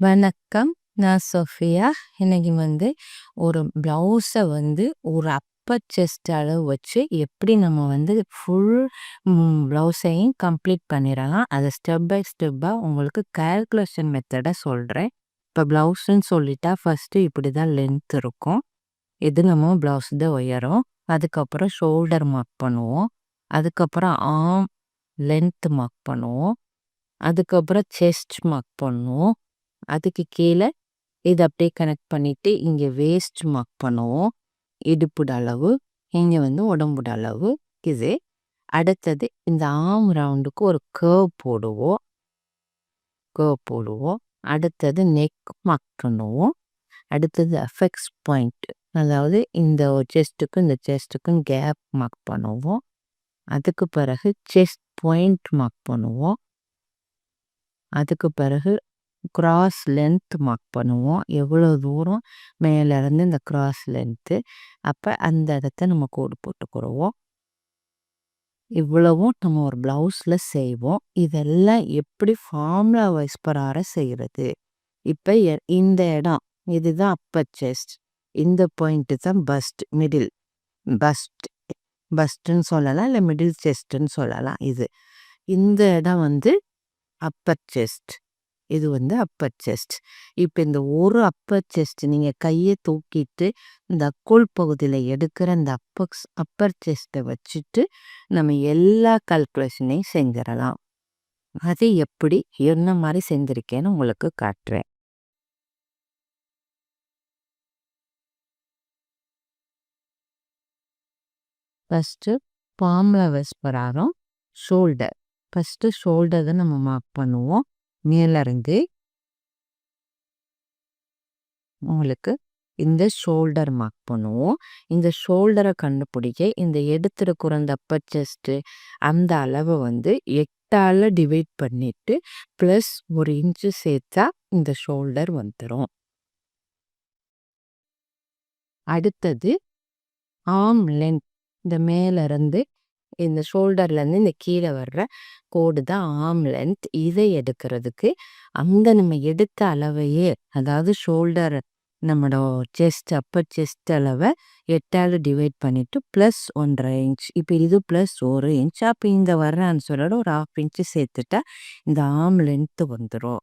வணக்கம். நான் சோஃபியா இன்னைக்கு வந்து ஒரு ப்ளவுஸை வந்து ஒரு அப்பர் செஸ்ட் அளவு வச்சு எப்படி நம்ம வந்து ஃபுல் ப்ளவுஸையும் கம்ப்ளீட் பண்ணிடலாம். அதை ஸ்டெப் பை ஸ்டெப்பாக உங்களுக்கு கால்குலேஷன் மெத்தடை சொல்கிறேன் இப்போ ப்ளவுஸுன்னு சொல்லிட்டா ஃபஸ்ட்டு இப்படி தான் லென்த் இருக்கும். இது நம்ம ப்ளவுஸ் தான் உயரும். அதுக்கப்புறம் ஷோல்டர் மார்க் பண்ணுவோம். அதுக்கப்புறம் ஆர்ம் லென்த் மார்க் பண்ணுவோம். அதுக்கப்புறம் செஸ்ட் மார்க் பண்ணுவோம். அதுக்கு கீழே இது அப்படியே கனெக்ட் பண்ணிவிட்டு இங்கே வேஸ்ட் மார்க் பண்ணுவோம். இடுப்புட அளவு இங்கே வந்து உடம்புட அளவு இது அடுத்தது இந்த ஆம் ரவுண்டுக்கு ஒரு கேர்வ் போடுவோம். கேர்வ் போடுவோம். அடுத்தது நெக் மார்க் பண்ணுவோம். அடுத்தது அஃபெக்ஸ் பாயிண்ட் அதாவது இந்த செஸ்ட்டுக்கும் இந்த செஸ்ட்டுக்கும் கேப் மார்க் பண்ணுவோம். அதுக்கு பிறகு செஸ்ட் பாயிண்ட் மார்க் பண்ணுவோம். அதுக்கு பிறகு கிராஸ் லென்த் மார்க் பண்ணுவோம். எவ்வளோ தூரம் மேலேருந்து இந்த கிராஸ் லென்த்து அப்போ அந்த இடத்த நம்ம கோடு போட்டுக்கிறோம் இவ்வளவும் நம்ம ஒரு ப்ளவுஸில் செய்வோம். இதெல்லாம் எப்படி ஃபார்முலா வைஸ் பரார செய்கிறது இப்போ இந்த இடம் இதுதான் அப்பர் செஸ்ட் இந்த பாயிண்ட்டு தான் பஸ்ட் மிடில் பஸ்ட் பஸ்ட்டுன்னு சொல்லலாம் இல்லை மிடில் செஸ்ட்டுன்னு சொல்லலாம் இது. இந்த இடம் வந்து அப்பர் செஸ்ட் இது வந்து அப்பர் செஸ்ட் இப்போ இந்த ஒரு அப்பர் செஸ்ட் நீங்கள் கையை தூக்கிட்டு இந்த அக்கோல் பகுதியில் எடுக்கிற இந்த அப்பக்ஸ் அப்பர் செஸ்ட்டை வச்சுட்டு நம்ம எல்லா கல்குலேஷனையும் செஞ்சிடலாம் அது எப்படி? என்ன மாதிரி செஞ்சுருக்கேன்னு உங்களுக்கு காட்டுறேன். ஃபஸ்ட்டு பாமில் வெஸ்பராரம் ஷோல்டர் ஃபஸ்ட்டு ஷோல்டரை நம்ம மார்க் பண்ணுவோம். மேலிருந்து உங்களுக்கு இந்த ஷோல்டர் மார்க் பண்ணுவோம். இந்த ஷோல்டரை கண்டுபிடிக்க இந்த எடுத்துருக்குற அந்த அப்பர் செஸ்ட்டு அந்த அளவை வந்து எட்டால் டிவைட் பண்ணிட்டு ப்ளஸ் ஒரு இன்ச்சு சேர்த்தா இந்த ஷோல்டர் வந்துடும் அடுத்தது ஆம் லென்த் இந்த மேலிருந்து இந்த ஷோல்டர்லேருந்து இந்த கீழே வர்ற கோடு தான் ஆம் லென்த். இதை எடுக்கிறதுக்கு அந்த நம்ம எடுத்த அளவையே அதாவது ஷோல்டர் நம்மளோட செஸ்ட் அப்பர் செஸ்ட் அளவை எட்டாவது டிவைட் பண்ணிவிட்டு ப்ளஸ் ஒன்றரை இன்ச். இப்போ இது ப்ளஸ் ஒரு இன்ச். அப்போ இந்த வர்ற ஆன்சரோட ஒரு ஆஃப் இன்ச்சு சேர்த்துட்டா இந்த ஆம் லென்த்து வந்துடும்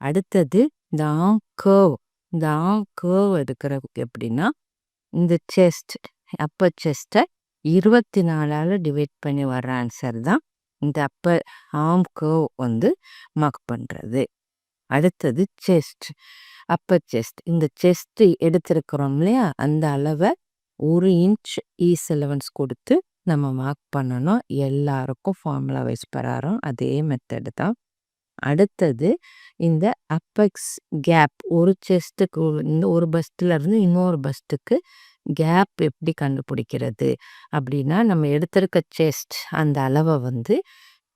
அடுத்தது இந்த ஆம் கேர்வ். இந்த ஆம் கேர்வ் எடுக்கிறதுக்கு எப்படின்னா இந்த செஸ்ட் அப்பர் செஸ்ட்டை இருபத்தி நாலால் டிவைட் பண்ணி வர்ற ஆன்சர் தான் இந்த அப்பர் ஆம் கர்வ் வந்து மார்க் பண்ணுறது அடுத்தது செஸ்ட் அப்பர் செஸ்ட் இந்த செஸ்ட்டு எடுத்திருக்கிறோம் இல்லையா? அந்த அளவை ஒரு இன்ச் ஈஸ் எலவன்ஸ் கொடுத்து நம்ம மார்க் பண்ணணும். எல்லாருக்கும் ஃபார்முலா வைஸ் பராரம் அதே மெத்தடு தான். அடுத்தது இந்த அப்பெக்ஸ் கேப் ஒரு செஸ்ட்டுக்கு இந்த ஒரு பஸ்டில் இருந்து இன்னொரு பஸ்ட்டுக்கு கேப் எப்படி கண்டுபிடிக்கிறது? அப்படின்னா நம்ம எடுத்திருக்க செஸ்ட் அந்த அளவை வந்து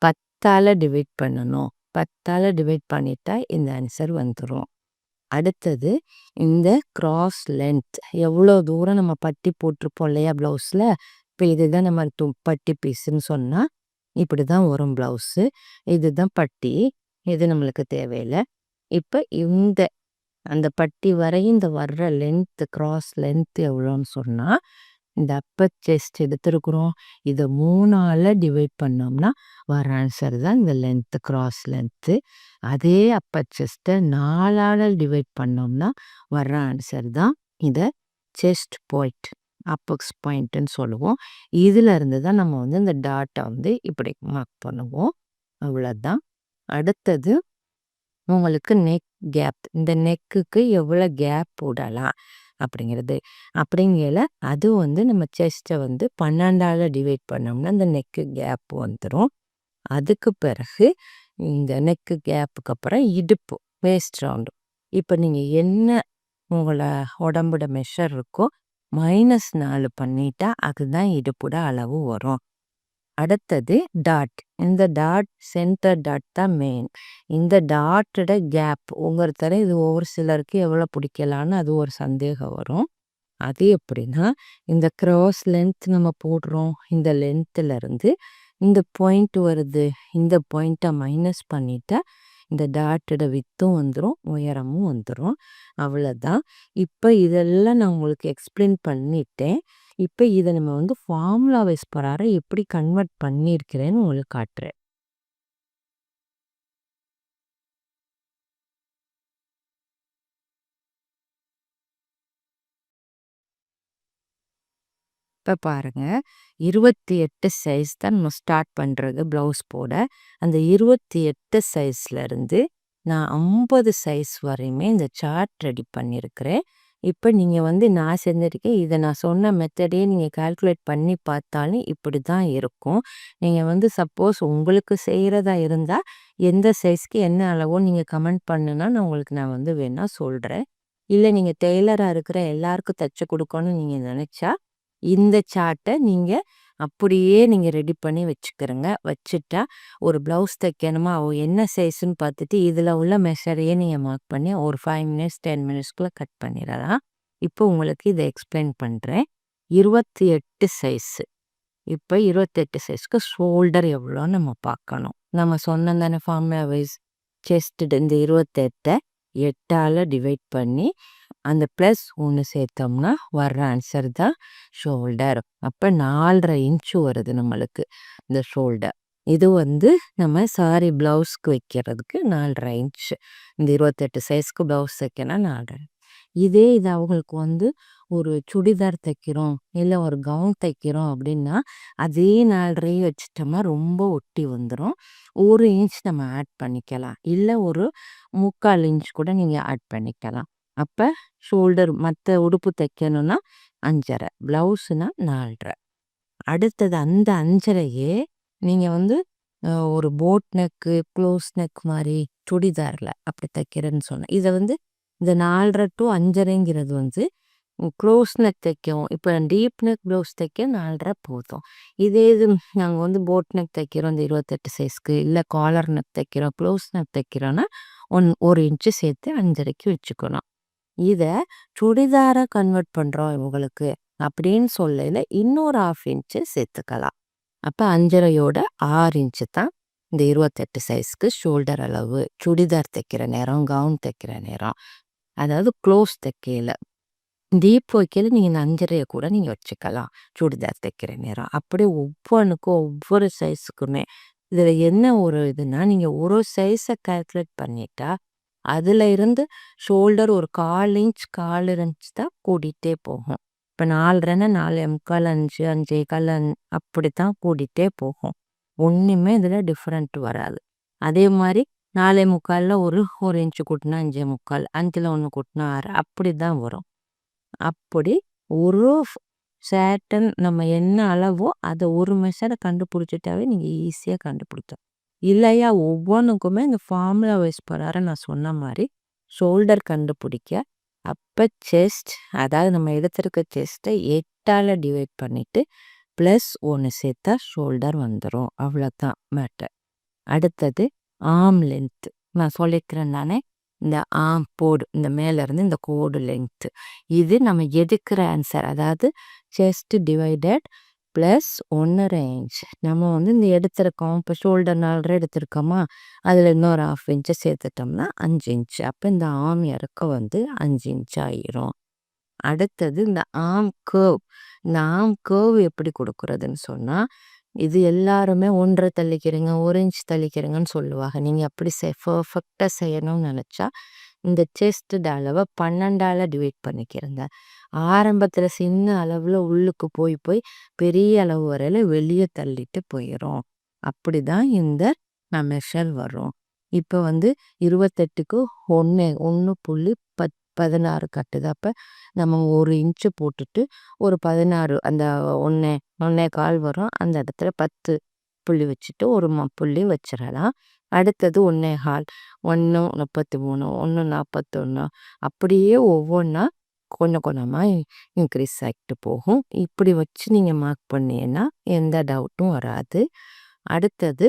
பத்தால் டிவைட் பண்ணணும். பத்தால் டிவைட் பண்ணிட்டா இந்த ஆன்சர் வந்துடும் அடுத்தது இந்த கிராஸ் லென்த். எவ்வளோ தூரம் நம்ம பட்டி போட்டிருப்போம் இல்லையா ப்ளவுஸில்? இப்போ இதுதான் நம்ம து பட்டி பீஸுன்னு சொன்னால் இப்படி தான் வரும் ப்ளவுஸு. இதுதான் பட்டி. இது நம்மளுக்கு தேவையில்லை. இப்போ இந்த அந்த பட்டி வரையும் இந்த வர்ற லென்த்து கிராஸ் லென்த் எவ்வளோன்னு சொன்னால் இந்த அப்பர் செஸ்ட் எடுத்துருக்குறோம். இதை மூணால் டிவைட் பண்ணோம்னா வர ஆன்சர் தான் இந்த லென்த்து கிராஸ் லென்த்து அதே அப்பர் செஸ்ட்டை நாலால் டிவைட் பண்ணோம்னா வர்ற ஆன்சர் தான் இதை செஸ்ட் பாயிண்ட் அப்பக்ஸ் பாயிண்ட்டுன்னு சொல்லுவோம். இதில் இருந்து தான் நம்ம வந்து இந்த டாட்டை வந்து இப்படி மார்க் பண்ணுவோம். அவ்வளோதான் அடுத்தது உங்களுக்கு நெக் கேப் இந்த நெக்குக்கு எவ்வளோ கேப் போடலாம் அப்படிங்கிறது. அப்படிங்கிற அது வந்து நம்ம செஸ்ட்டை வந்து பன்னெண்டால் டிவைட் பண்ணோம்னா அந்த நெக்கு கேப் வந்துடும் அதுக்கு பிறகு இந்த நெக்கு கேப்புக்கு அப்புறம் இடுப்பு வேஸ்ட் ரவுண்டு இப்போ நீங்கள் என்ன உங்களை உடம்போட மெஷர் இருக்கோ மைனஸ் நாலு பண்ணிட்டா அதுதான் இடுப்போட அளவு வரும். அடுத்தது டாட் இந்த டாட் சென்டர் டாட் தான் மெயின் இந்த டாட்டோட கேப் ஒவ்வொருத்தர இது ஒவ்வொரு சிலருக்கு எவ்வளோ பிடிக்கலான்னு அது ஒரு சந்தேகம் வரும். அது எப்படின்னா இந்த க்ராஸ் லென்த் நம்ம போடுறோம் இந்த லென்த்துலேருந்து இந்த பாயிண்ட் வருது இந்த பாயிண்ட்டை மைனஸ் பண்ணிட்டா இந்த டாட்டோட வித்தும் வந்துடும் உயரமும் வந்துடும் அவ்வளோதான் இப்போ இதெல்லாம் நான் உங்களுக்கு எக்ஸ்பிளைன் பண்ணிட்டேன். இப்போ இதை நம்ம வந்து ஃபார்முலா வைஸ் பிரகாரம் எப்படி கன்வெர்ட் பண்ணியிருக்கிறேன்னு உங்களுக்கு காட்டுறேன். இப்போ பாருங்கள் இருபத்தி எட்டு சைஸ் தான் நம்ம ஸ்டார்ட் பண்ணுறது ப்ளவுஸ் போட. அந்த இருபத்தி எட்டு சைஸ்லேருந்து நான் ஐம்பது சைஸ் வரையுமே இந்த சார்ட் ரெடி பண்ணியிருக்கிறேன். இப்போ நீங்கள் வந்து நான் செஞ்சுருக்கேன். இதை நான் சொன்ன மெத்தடே நீங்கள் கால்குலேட் பண்ணி பார்த்தாலும் இப்படி தான் இருக்கும். நீங்கள் வந்து சப்போஸ் உங்களுக்கு செய்கிறதா இருந்தால் எந்த சைஸ்க்கு என்ன அளவோ நீங்கள் கமெண்ட் பண்ணுனா நான் உங்களுக்கு நான் வந்து வேணால் சொல்கிறேன் இல்லை நீங்கள் டெய்லராக இருக்கிற எல்லாருக்கும் தைச்சு கொடுக்கணும்னு நீங்கள் நினச்சா இந்த சார்ட்டை நீங்கள் அப்படியே நீங்கள் ரெடி பண்ணி வச்சுக்கிறங்க. வச்சுட்டா ஒரு ப்ளவுஸ் தைக்கணுமா? அவ என்ன சைஸுன்னு பார்த்துட்டு இதில் உள்ள மெஷரையே நீங்கள் மார்க் பண்ணி ஒரு ஃபைவ் மினிட்ஸ் டென் மினிட்ஸ்க்குள்ளே கட் பண்ணிடலாம். இப்போ உங்களுக்கு இதை எக்ஸ்பிளைன் பண்ணுறேன் இருபத்தி எட்டு சைஸு இப்போ இருபத்தெட்டு சைஸ்க்கு ஷோல்டர் எவ்வளோ நம்ம பார்க்கணும். நம்ம சொன்ன தானே ஃபார்முலா வைஸ் செஸ்ட்டு இந்த இருபத்தெட்டை எட்டால் டிவைட் பண்ணி அந்த ப்ளஸ் ஒன்று சேர்த்தோம்னா வர்ற ஆன்சர் தான் ஷோல்டர் அப்போ நாலரை இன்ச்சு வருது நம்மளுக்கு இந்த ஷோல்டர் இது வந்து நம்ம சாரி ப்ளவுஸ்க்கு வைக்கிறதுக்கு நாலரை இன்ச்சு இந்த இருபத்தெட்டு சைஸ்க்கு ப்ளவுஸ் தைக்கணும் நாலரை. இதே இது அவங்களுக்கு வந்து ஒரு சுடிதார் தைக்கிறோம் இல்லை ஒரு கவுன் தைக்கிறோம் அப்படின்னா அதே நாலரையும் வச்சுட்டோம்னா ரொம்ப ஒட்டி வந்துடும் ஒரு இன்ச் நம்ம ஆட் பண்ணிக்கலாம். இல்லை ஒரு முக்கால் இன்ச் கூட நீங்கள் ஆட் பண்ணிக்கலாம். அப்போ ஷோல்டர் மற்ற உடுப்பு தைக்கணும்னா அஞ்சரை ப்ளவுஸுனா நாலரை. அடுத்தது அந்த அஞ்சரையே நீங்கள் வந்து ஒரு போட் நெக்கு க்ளோஸ் நெக் மாதிரி சுடிதாரில் அப்படி தைக்கிறேன்னு சொன்னேன். இதை வந்து இந்த நாலரை டு அஞ்சரைங்கிறது வந்து க்ளோஸ் நெக் தைக்கும். இப்போ டீப் நெக் ப்ளவுஸ் தைக்க நாலரை போதும். இதே இது நாங்கள் வந்து போட் நெக் தைக்கிறோம் இந்த இருபத்தெட்டு சைஸ்க்கு இல்லை காலர் நெக் தைக்கிறோம் க்ளோஸ் நெக் தைக்கிறோன்னா ஒன் ஒரு இன்ச்சு சேர்த்து அஞ்சரைக்கு வச்சுக்கணும். இதை சுடிதாரை கன்வெர்ட் பண்ணுறோம் இவங்களுக்கு அப்படின்னு சொல்லல இன்னொரு ஆஃப் இன்ச்சு சேர்த்துக்கலாம். அப்போ அஞ்சரையோட ஆறு இன்ச்சு தான் இந்த இருபத்தெட்டு சைஸ்க்கு ஷோல்டர் அளவு சுடிதார் தைக்கிற நேரம் கவுன் தைக்கிற நேரம் அதாவது க்ளோஸ் தைக்கையில். டீப் வைக்கையில் நீங்கள் இந்த அஞ்சரையை கூட நீங்கள் வச்சுக்கலாம் சுடிதார் தைக்கிற நேரம். அப்படியே ஒவ்வொன்றுக்கும் ஒவ்வொரு சைஸுக்குமே இதில் என்ன ஒரு இதுனா நீங்கள் ஒரு சைஸை கால்குலேட் பண்ணிட்டா அதில் இருந்து ஷோல்டர் ஒரு கால் இன்ச் கால் இன்ச் தான் கூட்டிகிட்டே போகும். இப்போ நாலரைன்னா நாலு முக்கால் அஞ்சு அஞ்சே கால் அஞ் அப்படி தான் கூட்டிகிட்டே போகும். ஒன்றுமே இதில் டிஃப்ரெண்ட் வராது. அதே மாதிரி நாலே முக்காலில் ஒரு ஒரு இன்ச்சு கூட்டினா அஞ்சே முக்கால் அஞ்சில் ஒன்று கூட்டினா ஆறு அப்படி தான் வரும். அப்படி ஒரு சேட்டன் நம்ம என்ன அளவோ அதை ஒரு மெஷரை கண்டுபிடிச்சிட்டாவே நீங்கள் ஈஸியாக கண்டுபிடிச்சோம் இல்லையா ஒவ்வொன்றுக்குமே இந்த ஃபார்முலா வைஸ் போகிறார நான் சொன்ன மாதிரி ஷோல்டர் கண்டுபிடிக்க அப்போ செஸ்ட் அதாவது நம்ம எடுத்திருக்க செஸ்ட்டை எட்டால் டிவைட் பண்ணிவிட்டு ப்ளஸ் ஒன்று சேர்த்தா ஷோல்டர் வந்துடும் அவ்வளோதான் மேட்டர் அடுத்தது ஆம் லென்த்து நான் சொல்லிக்கிறேன் தானே இந்த ஆம் போடு இந்த மேலேருந்து இந்த கோடு லென்த்து இது நம்ம எதுக்கிற ஆன்சர் அதாவது செஸ்ட் டிவைடட் ப்ளஸ் ஒன்றரை இன்ச் நம்ம வந்து இந்த எடுத்திருக்கோம். இப்போ ஷோல்டர் நாலரை எடுத்திருக்கோமா? அதில் இன்னொரு ஆஃப் இன்ச்சை சேர்த்துட்டோம்னா அஞ்சு இன்ச் அப்போ இந்த ஆம் இறக்க வந்து அஞ்சு இன்ச் ஆயிரும். அடுத்தது இந்த ஆம் கேர்வ் இந்த ஆம் கேர்வ் எப்படி கொடுக்குறதுன்னு சொன்னால் இது எல்லாருமே ஒன்றரை தள்ளிக்கிறீங்க ஒரு இன்ச் தள்ளிக்கிறீங்கன்னு சொல்லுவாங்க. நீங்கள் அப்படி செ பர்ஃபெக்டாக செய்யணும்னு நினச்சா இந்த செஸ்ட்டு அளவை பன்னெண்டால் டிவைட் பண்ணிக்கிறேங்க. ஆரம்பத்தில் சின்ன அளவில் உள்ளுக்கு போய் போய் பெரிய அளவு வரையில் வெளியே தள்ளிட்டு போயிடும் அப்படி தான் இந்த மெஷர் வரும். இப்போ வந்து இருபத்தெட்டுக்கு ஒன்று ஒன்று புள்ளி பத் பதினாறு கட்டுது. அப்போ நம்ம ஒரு இன்ச்சு போட்டுட்டு ஒரு பதினாறு அந்த ஒன்றே ஒன்றே கால் வரும். அந்த இடத்துல பத்து புள்ளி வச்சுட்டு ஒரு புள்ளி வச்சிடலாம். அடுத்தது ஒன்றே ஹால் ஒன்று முப்பத்தி மூணு ஒன்று நாற்பத்தொன்று அப்படியே ஒவ்வொன்றா கொஞ்சம் கொஞ்சமாக இன்க்ரீஸ் ஆகிட்டு போகும். இப்படி வச்சு நீங்கள் மார்க் பண்ணீங்கன்னா எந்த டவுட்டும் வராது. அடுத்தது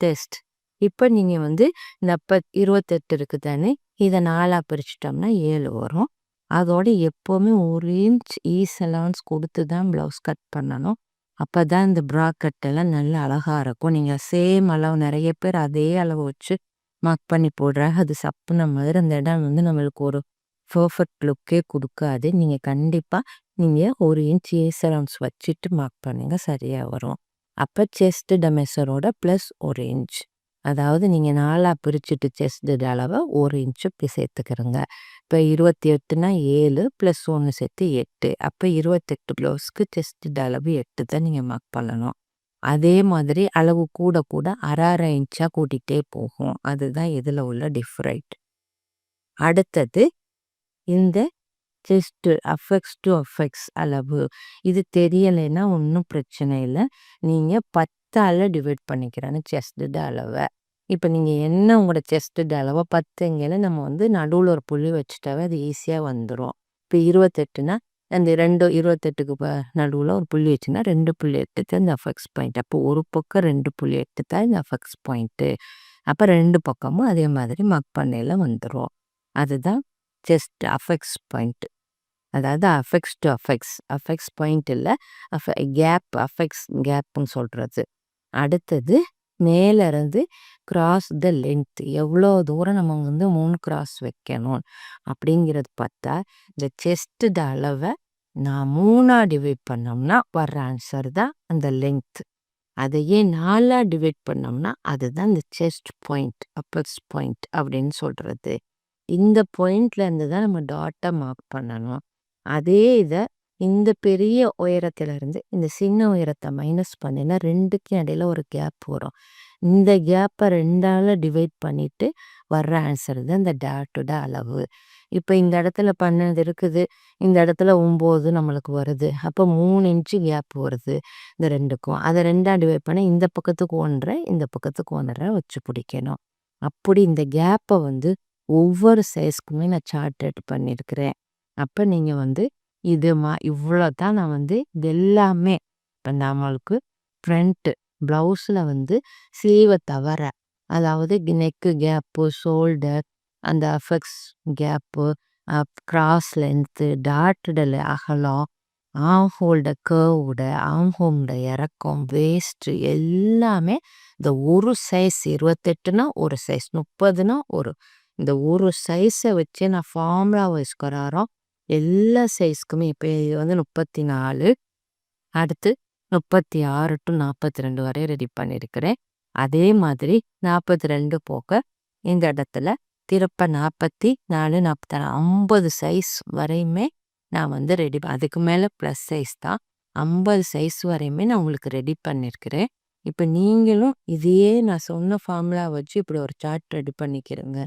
டெஸ்ட் இப்போ நீங்கள் வந்து இந்த இருபத்தெட்டு இருக்குது தானே இதை நாலாக பிரிச்சிட்டோம்னா ஏழு வரும். அதோட எப்போவுமே ஒரு இன்ச் ஈஸ் கொடுத்து தான் ப்ளவுஸ் கட் பண்ணணும். அப்போ தான் இந்த ப்ரா கட்டெல்லாம் நல்லா அழகாக இருக்கும். நீங்கள் சேம் அளவு நிறைய பேர் அதே அளவு வச்சு மார்க் பண்ணி போடுறாங்க. அது சப்புன மாதிரி அந்த இடம் வந்து நம்மளுக்கு ஒரு பர்ஃபெக்ட் லுக்கே கொடுக்காது. நீங்கள் கண்டிப்பாக நீங்கள் ஒரு இன்ச் ஏசரவுண்ட்ஸ் வச்சுட்டு மார்க் பண்ணுங்க. சரியாக வரும். அப்போ செஸ்ட் டமேசரோட ப்ளஸ் ஒரு இன்ச் அதாவது நீங்கள் நாலாக பிரிச்சுட்டு செஸ்ட் அளவை ஒரு இன்ச்சு இப்படி சேர்த்துக்கிறங்க. இப்போ இருபத்தி எட்டுனா ஏழு ப்ளஸ் ஒன்று சேர்த்து எட்டு. அப்போ இருபத்தெட்டு ப்ளவுஸ்க்கு செஸ்ட் அளவு எட்டு தான் நீங்கள் மார்க் பண்ணணும். அதே மாதிரி அளவு கூட கூட அரை அரை இன்ச்சாக கூட்டிகிட்டே போகும். அதுதான் இதில் உள்ள டிஃப்ரெண்ட் அடுத்தது இந்த செஸ்ட்டு அஃபெக்ட்ஸ் டு அஃபெக்ட்ஸ் அளவு. இது தெரியலைன்னா ஒன்றும் பிரச்சனை இல்லை. நீங்கள் பத்தால் டிவைட் பண்ணிக்கிறேன்னு செஸ்ட்டு அளவை. இப்போ நீங்கள் என்ன உங்களோட செஸ்ட்டு அளவை பத்துங்கன்னு நம்ம வந்து நடுவில் ஒரு புள்ளி வச்சுட்டாவே அது ஈஸியாக வந்துடும் இப்போ இருபத்தெட்டுனா அந்த ரெண்டு இருபத்தெட்டுக்கு இப்போ நடுவில் ஒரு புள்ளி வச்சுன்னா ரெண்டு புள்ளி எட்டு தான் இந்த அஃபெக்ட்ஸ் பாயிண்ட் அப்போ ஒரு பக்கம் ரெண்டு புள்ளி எட்டு தான் இந்த அஃபெக்ட்ஸ் பாயிண்ட்டு அப்போ ரெண்டு பக்கமும் அதே மாதிரி மக் பண்ணையில் வந்துடும் அதுதான் செஸ்ட் அஃபெக்ஸ் பாயிண்ட் அதாவது apex to apex apex point இல்லை அஃப கேப் அஃபெக்ஸ் கேப்புன்னு சொல்கிறது அடுத்தது மேலேருந்து கிராஸ் த லென்த் எவ்வளோ தூரம் நம்ம வந்து மூணு கிராஸ் வைக்கணும் அப்படிங்கிறது பார்த்தா இந்த செஸ்ட்டு அளவை நான் மூணாக டிவைட் பண்ணோம்னா வர்ற ஆன்சர் தான் அந்த லென்த் அதையே நாலாக டிவைட் பண்ணோம்னா அதுதான் இந்த செஸ்ட் பாயிண்ட் அப்பர்ஸ் பாயிண்ட் அப்படின்னு சொல்கிறது இந்த பாயிண்ட்லேருந்து தான் நம்ம டாட்டை மார்க் பண்ணணும். அதே இதை இந்த பெரிய உயரத்திலிருந்து இந்த சின்ன உயரத்தை மைனஸ் பண்ணினா ரெண்டுக்கும் இடையில ஒரு கேப் வரும். இந்த கேப்பை ரெண்டால் டிவைட் பண்ணிட்டு வர்ற ஆன்சர் தான் இந்த டேட்டோட அளவு. இப்போ இந்த இடத்துல பன்னெண்டு இருக்குது இந்த இடத்துல ஒம்பது நம்மளுக்கு வருது. அப்போ மூணு இன்ச்சு கேப் வருது இந்த ரெண்டுக்கும். அதை ரெண்டாக டிவைட் பண்ண இந்த பக்கத்துக்கு ஒன்றரை இந்த பக்கத்துக்கு ஒன்றரை வச்சு பிடிக்கணும். அப்படி இந்த கேப்பை வந்து ஒவ்வொரு சைஸ்க்குமே நான் சார்ட் அவுட் பண்ணியிருக்கிறேன் அப்போ நீங்கள் வந்து இது மா இவ்வளோ தான் நான் வந்து இது எல்லாமே. இப்போ நம்மளுக்கு ஃப்ரண்ட்டு ப்ளவுஸில் வந்து ஸ்லீவை தவிர அதாவது நெக்கு கேப்பு ஷோல்டர் அந்த ஃபெக்ஸ் கேப்பு கிராஸ் லென்த்து டாட்டடில் அகலம் ஆம் ஹோல்ட கேவோட ஆம் ஹோம்ட இறக்கம் வேஸ்ட்டு எல்லாமே இந்த ஒரு சைஸ் இருபத்தெட்டுனா ஒரு சைஸ் முப்பதுனா ஒரு இந்த ஒரு சைஸை வச்சு நான் ஃபார்முலா வச்சுக்கிறாரோ எல்லா சைஸ்க்குமே இப்போ இது வந்து முப்பத்தி நாலு அடுத்து முப்பத்தி ஆறு டு நாற்பத்தி ரெண்டு வரை ரெடி பண்ணியிருக்கிறேன் அதே மாதிரி நாற்பத்தி ரெண்டு போக இந்த இடத்துல திருப்ப நாற்பத்தி நாலு நாற்பத்தி நாலு ஐம்பது சைஸ் வரையுமே நான் வந்து ரெடி அதுக்கு மேலே ப்ளஸ் சைஸ் தான். ஐம்பது சைஸ் வரையுமே நான் உங்களுக்கு ரெடி பண்ணியிருக்கிறேன் இப்போ நீங்களும் இதையே நான் சொன்ன ஃபார்முலா வச்சு இப்படி ஒரு சார்ட் ரெடி பண்ணிக்கிறேங்க.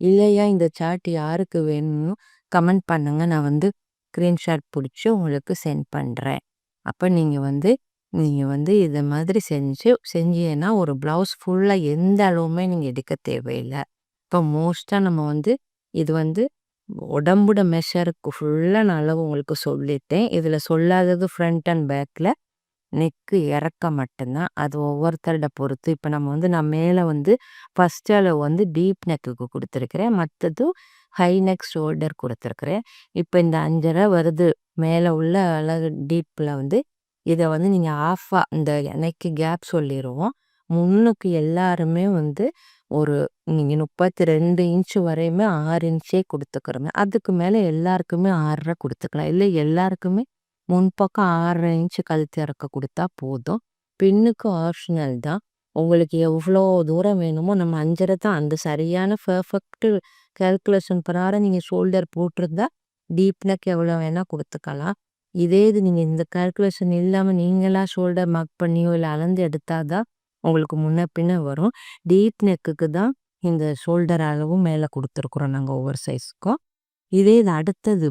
இல்லையா இந்த சார்ட் யாருக்கு வேணும்னு கமெண்ட் பண்ணுங்க. நான் வந்து ஸ்க்ரீன்ஷாட் பிடிச்சி உங்களுக்கு சென்ட் பண்ணுறேன் அப்போ நீங்கள் வந்து நீங்கள் வந்து இதை மாதிரி செஞ்சு செஞ்சீங்கன்னா ஒரு ப்ளவுஸ் ஃபுல்லாக எந்த அளவுமே நீங்கள் எடுக்க தேவையில்லை. இப்போ மோஸ்ட்டாக நம்ம வந்து இது வந்து உடம்புட மெஷருக்கு ஃபுல்லாக நான் அளவு உங்களுக்கு சொல்லிட்டேன். இதில் சொல்லாதது ஃப்ரண்ட் அண்ட் பேக்கில் நெக்கு இறக்க மட்டும்தான். அது ஒவ்வொருத்தரோட பொறுத்து. இப்போ நம்ம வந்து நான் மேலே வந்து ஃபஸ்ட் அளவு வந்து டீப் நெக்குக்கு கொடுத்துருக்குறேன். மற்றது ஹை நெக் ஷோல்டர் கொடுத்துருக்குறேன். இப்போ இந்த அஞ்சரை வருது. மேலே உள்ள அழகு டீப்பில் வந்து இதை வந்து நீங்கள் ஆஃபாக இந்த எனக்கு கேப் சொல்லிடுவோம் முன்னுக்கு எல்லாருமே வந்து ஒரு நீங்கள் முப்பத்தி ரெண்டு இன்ச்சு வரையுமே ஆறு இன்ச்சே கொடுத்துக்கிறோமே. அதுக்கு மேலே எல்லாருக்குமே ஆறரை கொடுத்துக்கலாம். இல்லை எல்லாருக்குமே முன்பக்கம் ஆறரை இன்ச்சு கழுத்து இறக்க கொடுத்தா போதும். பின்னுக்கு ஆப்ஷனல் தான். உங்களுக்கு எவ்வளோ தூரம் வேணுமோ நம்ம அஞ்சரை தான். அந்த சரியான பர்ஃபெக்ட் கேல்குலேஷன் பிரகாரம் நீங்கள் ஷோல்டர் போட்டிருந்தா டீப் நெக் எவ்வளோ வேணால் கொடுத்துக்கலாம். இதே இது நீங்கள் இந்த கேல்குலேஷன் இல்லாமல் நீங்களாக ஷோல்டர் மார்க் பண்ணியோ இல்லை அளந்து எடுத்தால் தான் உங்களுக்கு முன்ன பின்ன வரும். டீப் நெக்குக்கு தான் இந்த ஷோல்டர் அளவும் மேலே கொடுத்துருக்குறோம் நாங்கள் ஒவ்வொரு சைஸுக்கும் இதே இது அடுத்தது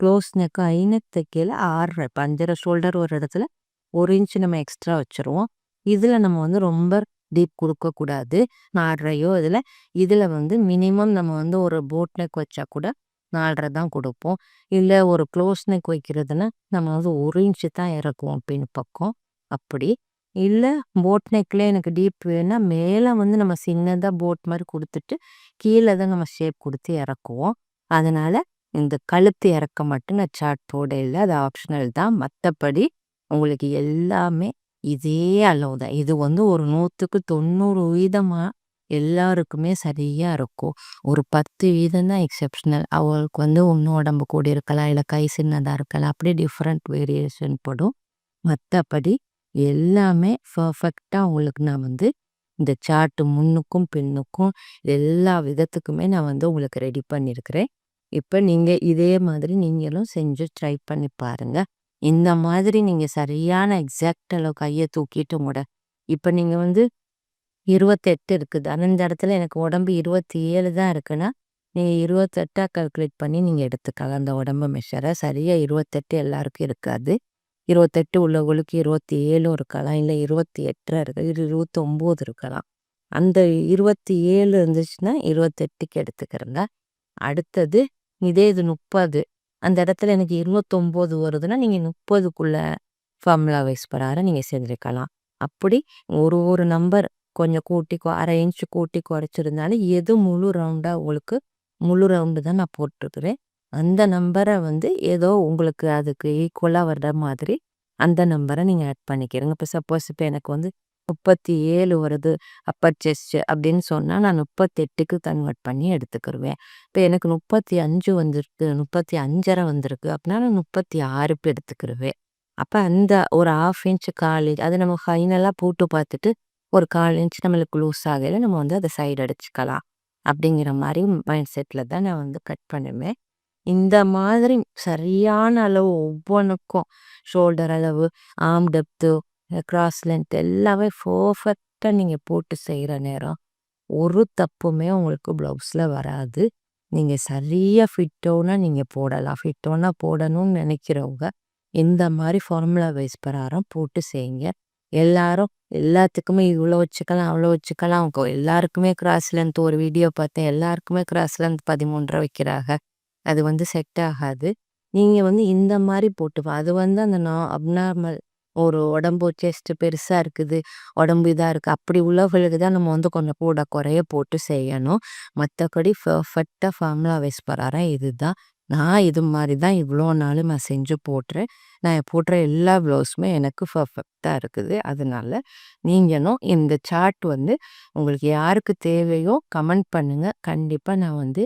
க்ளோஸ் நெக்கு ஐ நெக் தைக்கையில் ஆறரை இப்போ அஞ்சரை ஷோல்டர் ஒரு இடத்துல ஒரு இன்ச்சு நம்ம எக்ஸ்ட்ரா வச்சுருவோம். இதில் நம்ம வந்து ரொம்ப டீப் கொடுக்கக்கூடாது நாலரையோ இதில் இதில் வந்து மினிமம் நம்ம வந்து ஒரு போட் நெக் வச்சா கூட நாலரை தான் கொடுப்போம். இல்லை ஒரு க்ளோஸ் நெக் வைக்கிறதுனா நம்ம வந்து ஒரு இன்ச்சு தான் இறக்குவோம் பின் பக்கம். அப்படி. இல்லை போட் நெக்கில் எனக்கு டீப் வேணும்னா மேலே வந்து நம்ம சின்னதாக போட் மாதிரி கொடுத்துட்டு கீழே தான் நம்ம ஷேப் கொடுத்து இறக்குவோம். அதனால் இந்த கழுத்து இறக்க மட்டும் நான் சார்ட் போட இல்லை. அது ஆப்ஷனல் தான். மற்றபடி உங்களுக்கு எல்லாமே இதே அளவு தான். இது வந்து ஒரு நூற்றுக்கு தொண்ணூறு வீதமாக எல்லாருக்குமே சரியாக இருக்கும். ஒரு பத்து வீதம் தான் எக்ஸெப்ஷனல் அவங்களுக்கு வந்து இன்னும் உடம்பு கூடி இருக்கலாம் இல்லை கை சின்னதாக இருக்கலாம். அப்படியே டிஃப்ரெண்ட் வேரியேஷன் படும். மற்றபடி எல்லாமே பர்ஃபெக்டாக உங்களுக்கு நான் வந்து இந்த சார்ட்டு முன்னுக்கும் பின்னுக்கும் எல்லா விதத்துக்குமே நான் வந்து உங்களுக்கு ரெடி பண்ணியிருக்கிறேன் இப்போ நீங்கள் இதே மாதிரி நீங்களும் செஞ்சு ட்ரை பண்ணி பாருங்கள் இந்த மாதிரி நீங்கள் சரியான எக்ஸாக்ட் அளவு கையை தூக்கிட்டு முட. இப்போ நீங்கள் வந்து இருபத்தெட்டு இருக்குது. அந்தந்த இடத்துல எனக்கு உடம்பு இருபத்தி ஏழு தான் இருக்குன்னா நீங்கள் இருபத்தெட்டாக கல்குலேட் பண்ணி நீங்கள் எடுத்துக்கலாம் அந்த உடம்பு மெஷரை சரியாக இருபத்தெட்டு எல்லாருக்கும் இருக்காது. இருபத்தெட்டு உள்ளவங்களுக்கு இருபத்தி ஏழும் இருக்கலாம். இல்லை இருபத்தி எட்டாக இருக்குது இது ஒம்பது இருக்கலாம். அந்த இருபத்தி ஏழு இருந்துச்சுன்னா இருபத்தெட்டுக்கு எடுத்துக்கிறேங்க. அடுத்தது இதே இது முப்பது. அந்த இடத்துல எனக்கு இருபத்தொம்போது வருதுன்னா நீங்கள் முப்பதுக்குள்ள ஃபார்முலா வைஸ் பிரகாரம் நீங்கள் செஞ்சுருக்கலாம் அப்படி ஒரு ஒரு நம்பர் கொஞ்சம் கூட்டி அரை இன்ச்சு கூட்டி குறைச்சிருந்தாலும் எது முழு ரவுண்டாக உங்களுக்கு முழு ரவுண்டு தான் நான் போட்டிருக்கிறேன். அந்த நம்பரை வந்து ஏதோ உங்களுக்கு அதுக்கு ஈக்குவலாக வர்ற மாதிரி அந்த நம்பரை நீங்கள் ஆட் பண்ணிக்கிறீங்க இப்போ சப்போஸ் இப்போ எனக்கு வந்து முப்பத்தி ஏழு வருது. அப்பர் செஸ்ட் அப்படின்னு சொன்னால் நான் முப்பத்தெட்டுக்கு கன்வெர்ட் பண்ணி எடுத்துக்கிருவேன். இப்போ எனக்கு முப்பத்தி அஞ்சு வந்திருக்கு முப்பத்தி அஞ்சரை வந்திருக்கு. அப்படின்னா நான் முப்பத்தி ஆறுக்கு எடுத்துக்கிருவேன். அப்போ அந்த ஒரு ஹாஃப் இன்ச் கால் அது நம்ம ஃபைனலாக போட்டு பார்த்துட்டு ஒரு கால் இன்ச் நம்மளுக்கு லூஸ் ஆகையில் நம்ம வந்து அதை சைடு அடிச்சுக்கலாம். அப்படிங்கிற மாதிரி மைண்ட் செட்டில் தான் நான் வந்து கட் பண்ணுவேன். இந்த மாதிரி சரியான அளவு ஒவ்வொன்றுக்கும் ஷோல்டர் அளவு ஆம் டெப்த்து கிராஸ் லென்த் எல்லாமே பர்ஃபெக்டாக நீங்கள் போட்டு செய்கிற நேரம். ஒரு தப்புமே உங்களுக்கு ப்ளவுஸில் வராது. நீங்கள் சரியாக ஃபிட்டோனா நீங்கள் போடலாம். ஃபிட்டோனா போடணும்னு நினைக்கிறவங்க இந்த மாதிரி ஃபார்முலா வைஸ் பிரகாரம் போட்டு செய்யுங்க. எல்லாரும் எல்லாத்துக்குமே இவ்வளோ வச்சுக்கலாம் அவ்வளோ வச்சுக்கலாம். எல்லாருக்குமே கிராஸ் லென்த் ஒரு வீடியோ பார்த்தேன். எல்லாருக்குமே கிராஸ் லென்த் பதிமூன்றரை வைக்கிறாங்க. அது வந்து செட் ஆகாது. நீங்கள் வந்து இந்த மாதிரி போட்டு அது வந்து அந்த நான் அப்நார்மல் ஒரு உடம்பு செஸ்ட் பெருசாக இருக்குது. உடம்பு இதாக இருக்குது அப்படி உள்ளவர்களுக்கு தான் நம்ம வந்து கொஞ்சம் கூட குறைய போட்டு செய்யணும். மற்றபடி பர்ஃபெக்டாக ஃபார்முலா வைஸ் பிரகாரம் இதுதான். நான் இது மாதிரி தான் இவ்வளோ நாளும் நான் செஞ்சு போட்டுறேன். நான் போட்டுற எல்லா ப்ளவுஸுமே எனக்கு பர்ஃபெக்டாக இருக்குது. அதனால நீங்களும் இந்த சார்ட் வந்து உங்களுக்கு யாருக்கு தேவையோ கமெண்ட் பண்ணுங்கள் கண்டிப்பாக நான் வந்து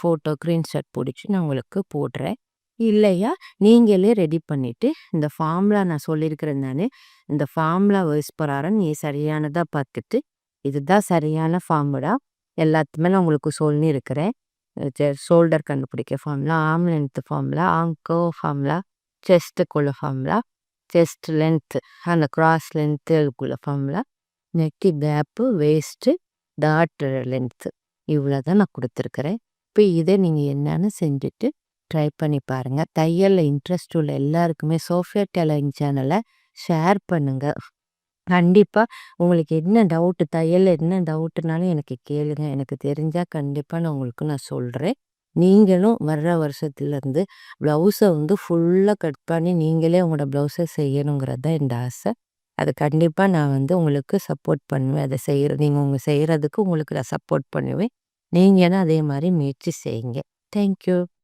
ஃபோட்டோ ஸ்க்ரீன்ஷாட் பிடிச்சி நான் உங்களுக்கு போடுறேன் இல்லையா? நீங்களே ரெடி பண்ணிவிட்டு இந்த ஃபார்முலா நான் சொல்லியிருக்கிறேன் தானே இந்த ஃபார்முலா வைஸ் பிரகாரம் நீ சரியானதாக பார்த்துட்டு இதுதான் சரியான ஃபார்முலா எல்லாத்துமே நான் உங்களுக்கு சொல்லியிருக்கிறேன் ஷோல்டர் கண்டுபிடிக்க ஃபார்முலா ஆம் லென்த் ஃபார்முலா ஆங்கோ ஃபார்முலா செஸ்ட்டுக்குள்ள ஃபார்முலா செஸ்ட் லென்த்து அந்த கிராஸ் லென்த்துக்குள்ள ஃபார்முலா நெட்டி கேப்பு வேஸ்ட்டு டாட் லென்த்து இவ்வளோ தான் நான் கொடுத்துருக்குறேன். இப்போ இதை நீங்கள் என்னென்னு செஞ்சுட்டு ட்ரை பண்ணி பாருங்கள் தையலில் இன்ட்ரெஸ்ட் உள்ள எல்லாருக்குமே சோஃபியா டெலிங் சேனலை ஷேர் பண்ணுங்கள் கண்டிப்பாக உங்களுக்கு என்ன டவுட்டு தையலில் என்ன டவுட்டுனாலும் எனக்கு கேளுங்க. எனக்கு தெரிஞ்சால் கண்டிப்பாக நான் உங்களுக்கு நான் சொல்கிறேன் நீங்களும் வர்ற வருஷத்துலேருந்து ப்ளவுஸை வந்து ஃபுல்லாக கட் பண்ணி நீங்களே உங்களோட ப்ளவுஸை செய்யணுங்கிறது தான் இந்த ஆசை. அது கண்டிப்பாக நான் வந்து உங்களுக்கு சப்போர்ட் பண்ணுவேன். அதை செய்கிற நீங்கள் உங்கள் செய்கிறதுக்கு உங்களுக்கு நான் சப்போர்ட் பண்ணுவேன். நீங்களும் அதே மாதிரி முயற்சி செய்யுங்க. தேங்க்யூ